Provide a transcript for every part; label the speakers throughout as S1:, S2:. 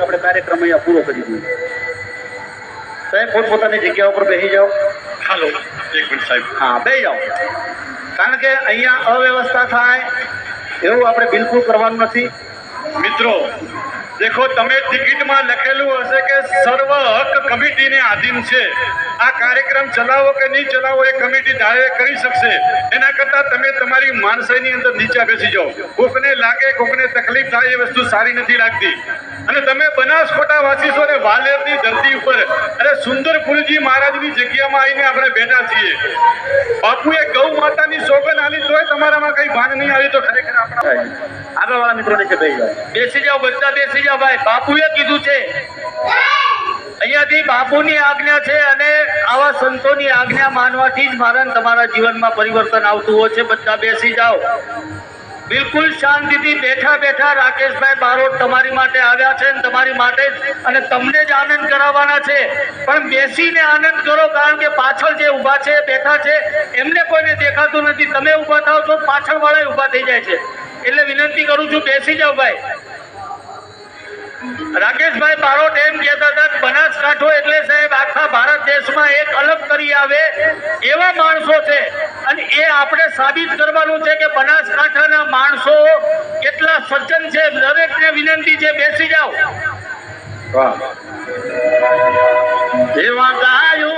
S1: આપણે કાર્યક્રમ અહીંયા પૂરો કરી દઈએ સાહેબ પોતપોતાની જગ્યા ઉપર બેસી જાઓ.
S2: હાલો એક મિનિટ સાહેબ.
S1: હા બે જાઓ કારણ કે અહીંયા અવ્યવસ્થા થાય એવું આપણે બિલકુલ કરવાનું નથી.
S2: મિત્રો દેખો તમે ટિકિટમાં લખેલું હશે કે સર્વ કમિટીને આધીન છે. આ કાર્યક્રમ ચલાવો કે નહીં ચલાવો એ કમિટી ધારે કરી શકશે. એના કરતાં તમે તમારી માણસાઈની અંદર નીચે બેસી જાઓ. કોકને લાગે કોકને તકલીફ થાય એ વસ્તુ સારી નથી લાગતી. અને તમે બનાસકોટા વાસી છો ને વાલેરની ધરતી ઉપર અરે સુંદરપુરજી મહારાજની જગ્યામાં આવીને આપણે બેઠા છીએ. બાપુએ ગૌ માતાની સોગન આલી તોય તમારામાં કઈ ભાન નહીં આવી તો ખરેખર આપણા
S1: આગળવાળા મિત્રો નીચે બેસી જાઓ
S3: બેસી જાઓ બધા બેસી જાઓ ભાઈ. બાપુએ કીધું છે. અહીંયાથી બાપુની આજ્ઞા છે અને આવા સંતોની આજ્ઞા માનવાથી જ મારા તમારા જીવનમાં પરિવર્તન આવતું હોય છે. બધા બેસી જાઓ. બિલકુલ શાંતિથી બેઠા બેઠા રાકેશભાઈ બારોટ તમારી માટે આવ્યા છે અને તમારી માટે અને તમને જ આનંદ કરાવવાના છે. પણ બેસીને આનંદ કરો કારણ કે પાછળ જે ઊભા છે, બેઠા છે, એમને કોઈને દેખાતું નથી. તમે ઊભા થાવ છો પાછળવાળા ઊભા થઈ જાય છે. એટલે વિનંતી કરું છું, બેસી જાઓ ભાઈ. રાકેશભાઈ બારોટ એમ કહેતા હતા બનાસકાંઠો એટલે સાહેબ આખા ભારત દેશમાં એક અલગ કરી આવે એવા માણસો છે. અને એ આપણે સાબિત કરવાનું છે કે બનાસકાંઠાના માણસો કેટલા સજ્જન છે. દરેકને વિનંતી છે બેસી જાઓ.
S1: વાહ. એવા ગાયું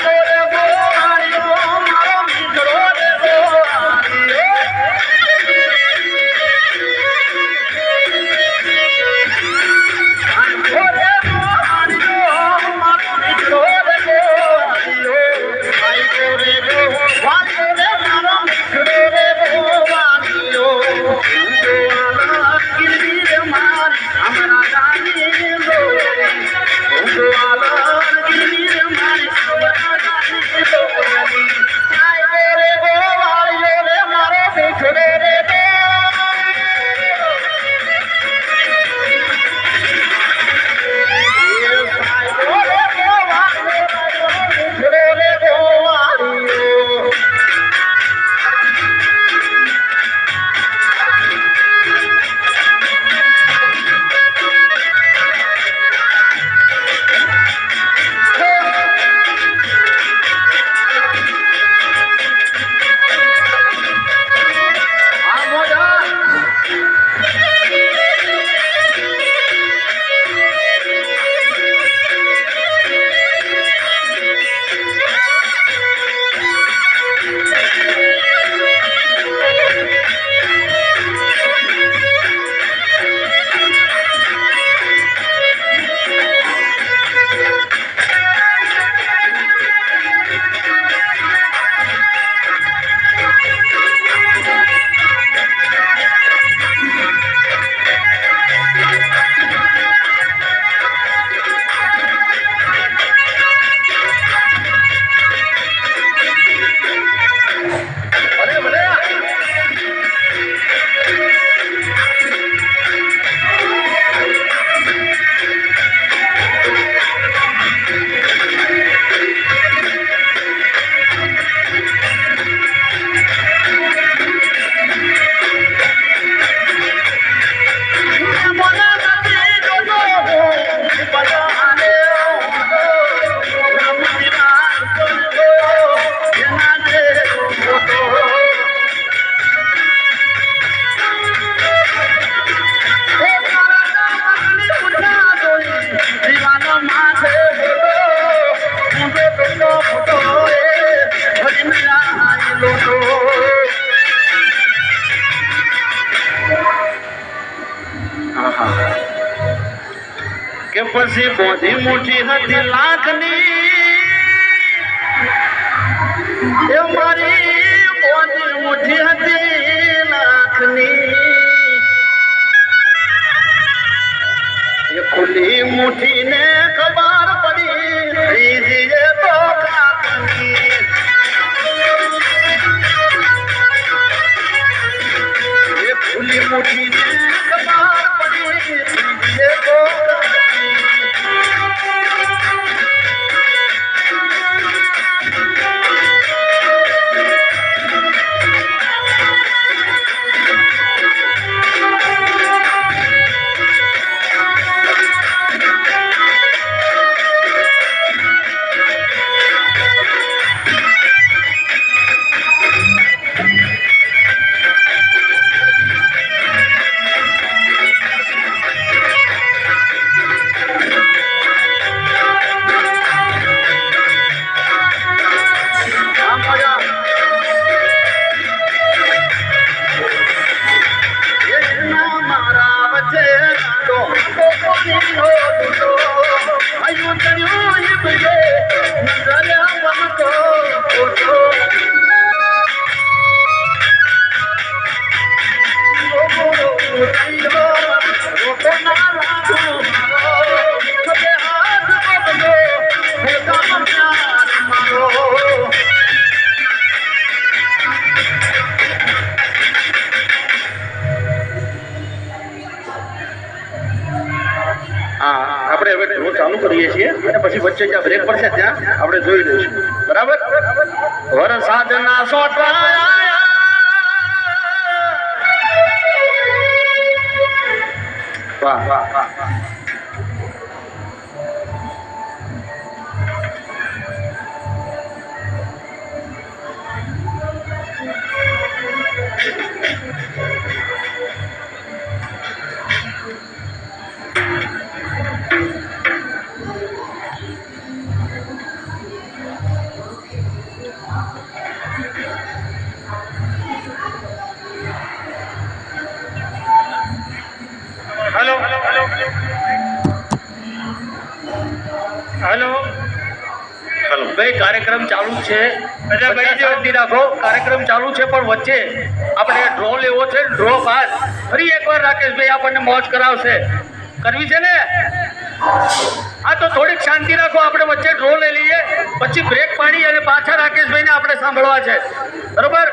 S1: Amen. પછી બોધી મોટી હતી લાખની. એ મારી વરસાદના સોટાયા વાહ વાહ વાહ.
S2: હેલો
S3: ભાઈ કાર્યક્રમ ચાલુ છે.
S2: અચ્છા, ભાઈ,
S3: શાંતિ રાખો. કાર્યક્રમ ચાલુ છે પણ વચ્ચે આપણે ડ્રો લેવો છે ડ્રો બાદ. ફરી એકવાર રાકેશભાઈ આપણને મોજ કરાવશે. કરવી છે ને? હા તો થોડીક શાંતિ રાખો આપણે વચ્ચે ડ્રો લઈ લઈએ. પછી બ્રેક પાડી અને પાછા રાકેશભાઈને આપણે સાંભળવા છે. બરોબર?